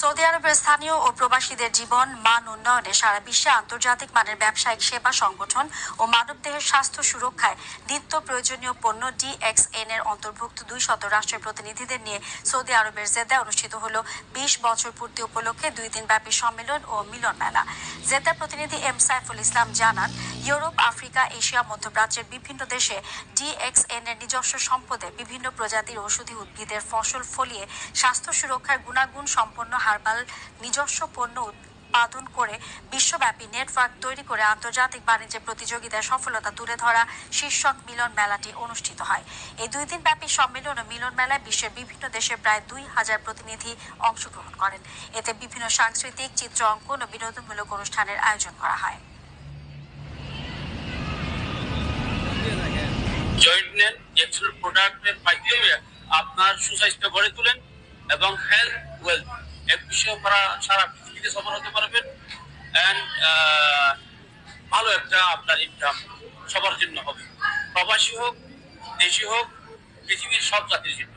Saudi আরবের স্থানীয় ও প্রবাসীদের জীবন, মান উন্নয়নে সারা বিশ্বে আন্তর্জাতিক মানের ব্যবসায়িক সেবা সংগঠন ও মানবদেহের স্বাস্থ্য সুরক্ষায় নিত্য প্রয়োজনীয় পণ্য ডিএক্সএন এর অন্তর্ভুক্ত দুই শত রাষ্ট্রের প্রতিনিধিদের নিয়ে সৌদি আরবের জেদ্দায় অনুষ্ঠিত হল বিশ বছর পূর্তি উপলক্ষে দুই দিনব্যাপী সম্মেলন ও মিলন মেলা জেদ্দার প্রতিনিধি এম সাইফুল ইসলাম জানান ইউরোপ, আফ্রিকা, এশিয়া, মধ্যপ্রাচ্যের বিভিন্ন দেশে ডিএক্সএন এর নিজস্ব সম্পদে বিভিন্ন প্রজাতির ওষুধি উদ্ভিদের ফসল ফলিয়ে স্বাস্থ্য সুরক্ষার গুণাগুণ সম্পন্ন হার্বাল নিজস্ব পণ্য উৎপাদন করে বিশ্বব্যাপী নেটওয়ার্ক তৈরি করে আন্তর্জাতিক বাণিজ্য প্রতিযোগিতায় সফলতা তুলে ধরা শীর্ষক মিলন মেলাটি অনুষ্ঠিত হয়। এই দুই দিন ব্যাপী সম্মেলন ও মিলন মেলায় বিশ্বের বিভিন্ন দেশের প্রায় দুই হাজার প্রতিনিধি অংশগ্রহণ করেন। এতে বিভিন্ন সাংস্কৃতিক, চিত্র অঙ্কন ও বিনোদনমূলক অনুষ্ঠানের আয়োজন করা হয়। জয়েন্ট নেন এক্সেল প্রোডাক্টের মাধ্যমে আপনার সুস্বাস্থ্য গড়ে তুলেন এবং হেলথ ওয়েলথ এক বিষয়ে আপনারা সারা পৃথিবীতে সফল হতে পারবেন অ্যান্ড ভালো একটা আপনার ইনকাম সবার জন্য হবে। প্রবাসী হোক, দেশি হোক, পৃথিবীর সব জাতির জন্য।